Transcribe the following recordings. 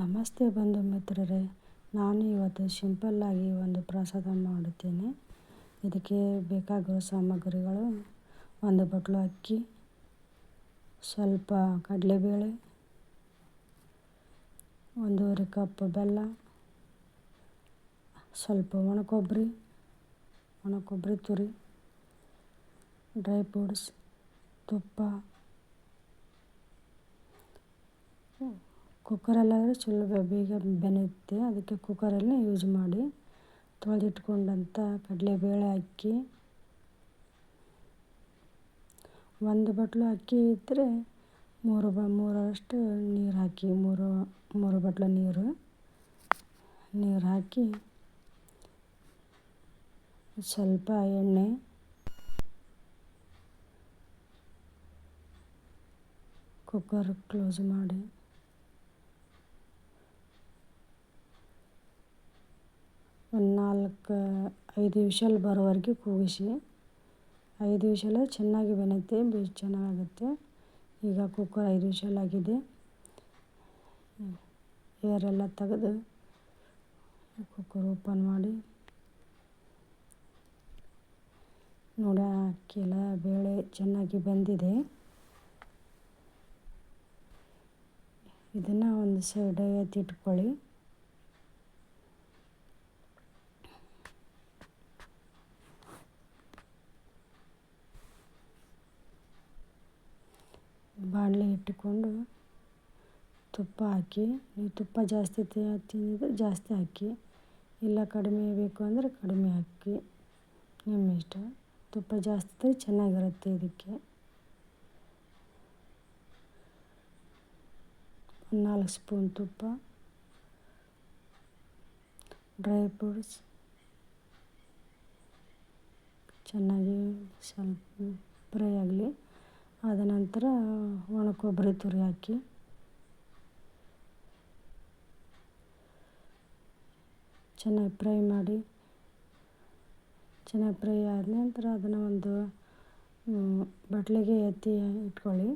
ನಮಸ್ತೆ ಬಂಧು ಮಿತ್ರರೇ, ನಾನು ಇವತ್ತು ಸಿಂಪಲ್ಲಾಗಿ ಒಂದು ಪ್ರಸಾದ ಮಾಡುತ್ತೇನೆ. ಇದಕ್ಕೆ ಬೇಕಾಗಿರೋ ಸಾಮಗ್ರಿಗಳು, ಒಂದು ಬಟ್ಲು ಅಕ್ಕಿ, ಸ್ವಲ್ಪ ಕಡಲೆಬೇಳೆ, ಒಂದೂವರೆ ಕಪ್ ಬೆಲ್ಲ, ಸ್ವಲ್ಪ ಒಣಕೊಬ್ಬರಿ ಒಣಕೊಬ್ಬರಿ ಒಣ ಕೊಬ್ಬರಿ ತುರಿ, ಡ್ರೈ ಫ್ರೂಟ್ಸ್, ತುಪ್ಪ ಕುಕ್ಕರಲ್ಲಾದರೆ ಚಲೋ ಬೇಗ ಬೆನೆಯುತ್ತೆ ಅದಕ್ಕೆ ಕುಕ್ಕರಲ್ಲಿ ಯೂಸ್ ಮಾಡಿ ತೊಳೆದಿಟ್ಕೊಂಡಂಥ ಕಡಲೆಬೇಳೆ ಅಕ್ಕಿ. ಒಂದು ಬಟ್ಲು ಅಕ್ಕಿ ಇದ್ದರೆ ಮೂರು ಬ ಮೂರರಷ್ಟು ನೀರು ಹಾಕಿ, ಮೂರು ಮೂರು ಬಟ್ಲು ನೀರು ನೀರು ಹಾಕಿ ಸ್ವಲ್ಪ ಎಣ್ಣೆ, ಕುಕ್ಕರ್ ಕ್ಲೋಸ್ ಮಾಡಿ ಒಂದು ನಾಲ್ಕು, ಐದು ವಿಷಲ್ ಬರೋವರೆಗೆ ಕೂಗಿಸಿ. ಐದು ವಿಷಲ್ ಚೆನ್ನಾಗಿ ಬೆನೆಯುತ್ತೆ ಬೇಸ್ ಚೆನ್ನಾಗಾಗುತ್ತೆ. ಈಗ ಕುಕ್ಕರ್ ಐದು ವಿಷಲ್ ಆಗಿದೆ. ಏರೆಲ್ಲ ತೆಗೆದು ಕುಕ್ಕರ್ ಓಪನ್ ಮಾಡಿ. ನೋಡಿ ಅಕ್ಕಿ ಎಲ್ಲ ಬೇಳೆ ಚೆನ್ನಾಗಿ ಬೆಂದಿದೆ. ಇದನ್ನು ಒಂದು ಸೈಡ್ ಎತ್ತಿಟ್ಕೊಳ್ಳಿ. ಇಟ್ಟುಕೊಂಡು ತುಪ್ಪ ಹಾಕಿ, ನೀವು ತುಪ್ಪ ಜಾಸ್ತಿ ತಿಂದಿದ್ರೆ ಜಾಸ್ತಿ ಹಾಕಿ, ಇಲ್ಲ ಕಡಿಮೆ ಬೇಕು ಅಂದರೆ ಕಡಿಮೆ ಹಾಕಿ, ನಿಮ್ಮ ಇಷ್ಟ. ತುಪ್ಪ ಜಾಸ್ತಿ ಇದ್ದರೆ ಚೆನ್ನಾಗಿರುತ್ತೆ ಇದಕ್ಕೆ. ನಾಲ್ಕು ಸ್ಪೂನ್ ತುಪ್ಪ, ಡ್ರೈ ಫ್ರೂಟ್ಸ್, ಚೆನ್ನಾಗಿ ಸ್ವಲ್ಪ ಫ್ರೈ ಆಗಲಿ. ಆದ ನಂತರ ಒಣ ಕೊಬ್ಬರಿ ತುರಿ ಹಾಕಿ. ಚೆನ್ನಾಗಿ ಫ್ರೈ ಮಾಡಿ. ಚೆನ್ನಾಗಿ ಫ್ರೈ ಆದ ನಂತರ ಅದನ್ನು ಒಂದು ಬಟ್ಲಿಗೆ ಎತ್ತಿ ಇಟ್ಕೊಳ್ಳಿ.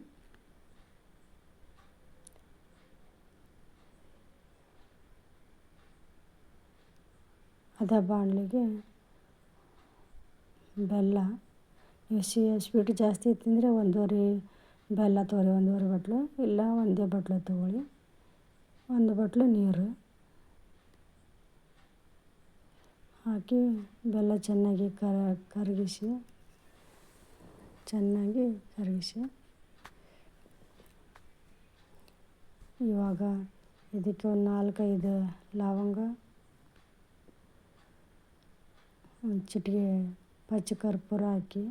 ಅದೇ ಬಾಣಲಿಗೆ ಬೆಲ್ಲ. ಸಿ ಸ್ವೀಟ್ ಜಾಸ್ತಿ ತಿಂದರೆ ಒಂದೂವರೆ ಬೆಲ್ಲ ತೊಗೊಳಿ ಒಂದೂವರೆ ಬಟ್ಲು, ಇಲ್ಲ ಒಂದೇ ಬಟ್ಲು ತೊಗೊಳಿ ಒಂದು ಬಟ್ಲು ನೀರು. ಹಾಕಿ ಬೆಲ್ಲ ಚೆನ್ನಾಗಿ ಕರ, ಕರಗಿಸಿ, ಚೆನ್ನಾಗಿ ಕರಗಿಸಿ. ಇವಾಗ ಇದಕ್ಕೆ ಒಂದು ನಾಲ್ಕೈದು ಲವಂಗ, ಒಂದು ಚಿಟಿಕೆ ಪಚ್ಚ ಕರ್ಪೂರ ಹಾಕಿ.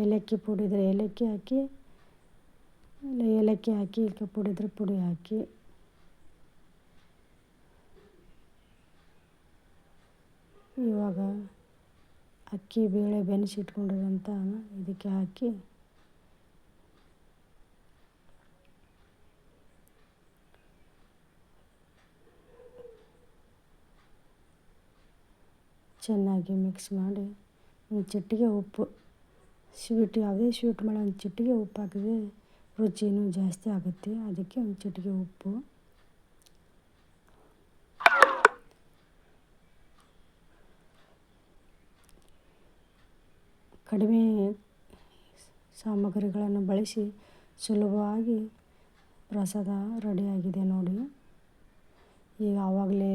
ಏಲಕ್ಕಿ ಪುಡಿ ಇದ್ದರೆ ಏಲಕ್ಕಿ ಹಾಕಿ, ಇಲ್ಲ ಏಲಕ್ಕಿ ಹಾಕಿ ಪುಡಿ ಇದ್ದರೆ ಪುಡಿ ಹಾಕಿ. ಇವಾಗ ಅಕ್ಕಿ, ಬೇಳೆ ಬೆನೆಸಿಟ್ಕೊಂಡಿರೋಂಥ ಇದಕ್ಕೆ ಹಾಕಿ. ಚೆನ್ನಾಗಿ ಮಿಕ್ಸ್ ಮಾಡಿ ಚಿಟಿಕೆ ಉಪ್ಪು. ಸ್ವೀಟ್ ಯಾವುದೇ ಸ್ವೀಟ್ ಮಾಡಿ ಒಂದು ಚಿಟಿಕೆ ಉಪ್ಪು ಹಾಕಿದ್ರೆ ರುಚಿ ಜಾಸ್ತಿ ಆಗುತ್ತೆ. ಅದಕ್ಕೆ ಒಂದು ಚಿಟಿಕೆ ಉಪ್ಪು. ಕಡಿಮೆ ಸಾಮಗ್ರಿಗಳನ್ನು ಬಳಸಿ ಸುಲಭವಾಗಿ ಪ್ರಸಾದ ರೆಡಿಯಾಗಿದೆ ನೋಡಿ. ಈಗ ಆವಾಗಲೇ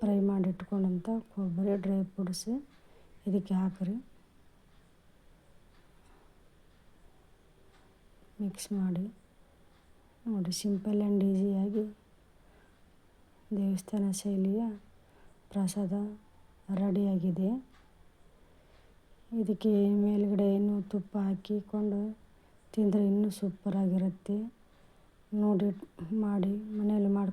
ಫ್ರೈ ಮಾಡಿಟ್ಕೊಂಡಂಥ ಕೊಬ್ಬರಿ, ಡ್ರೈ ಫ್ರೂಟ್ಸ್ ಇದಕ್ಕೆ ಹಾಕಿರಿ. ಮಿಕ್ಸ್ ಮಾಡಿ. ನೋಡಿ ಸಿಂಪಲ್ ಆ್ಯಂಡ್ ಈಸಿಯಾಗಿ ದೇವಸ್ಥಾನ ಶೈಲಿಯ ಪ್ರಸಾದ ರೆಡಿಯಾಗಿದೆ. ಇದಕ್ಕೆ ಮೇಲುಗಡೆ ಇನ್ನೂ ತುಪ್ಪ ಹಾಕಿಕೊಂಡು ತಿಂದರೆ ಇನ್ನೂ ಸೂಪರಾಗಿರುತ್ತೆ ನೋಡಿ, ಮಾಡಿ ಮನೆಯಲ್ಲಿ ಮಾಡ್ಕೊಂಡು